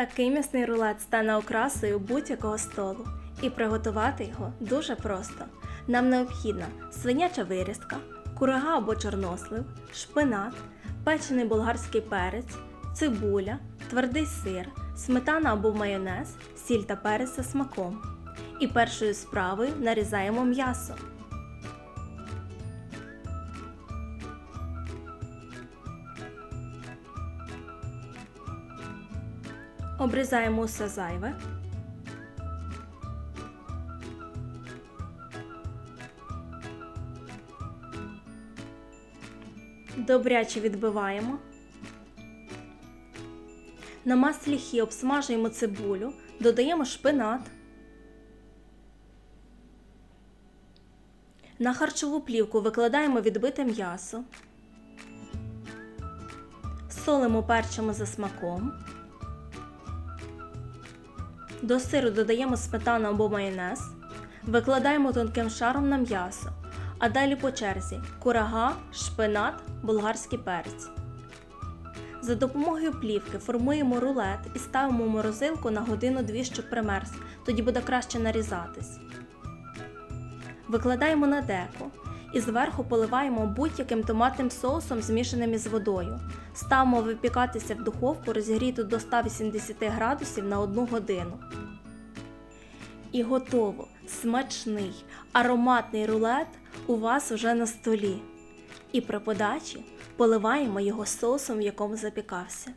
Такий м'ясний рулет стане окрасою будь-якого столу. І приготувати його дуже просто. Нам необхідна свиняча вирізка, курага або чорнослив, шпинат, печений болгарський перець, цибуля, твердий сир, сметана або майонез, сіль та перець за смаком. І першою справою нарізаємо м'ясо. Обрізаємо усе зайве. Добряче відбиваємо. На маслі хі обсмажуємо цибулю, додаємо шпинат. На харчову плівку викладаємо відбите м'ясо. Солимо перчимо за смаком. До сиру додаємо сметану або майонез, викладаємо тонким шаром на м'ясо, а далі по черзі курага, шпинат, болгарський перець. За допомогою плівки формуємо рулет і ставимо в морозилку на годину-дві, щоб примерз, тоді буде краще нарізатись. Викладаємо на деко і зверху поливаємо будь-яким томатним соусом, змішаним із водою. Ставимо випікатися в духовку розігріту до 180 градусів на 1 годину. І готово! Смачний, ароматний рулет у вас уже на столі. І при подачі поливаємо його соусом, в якому запікався.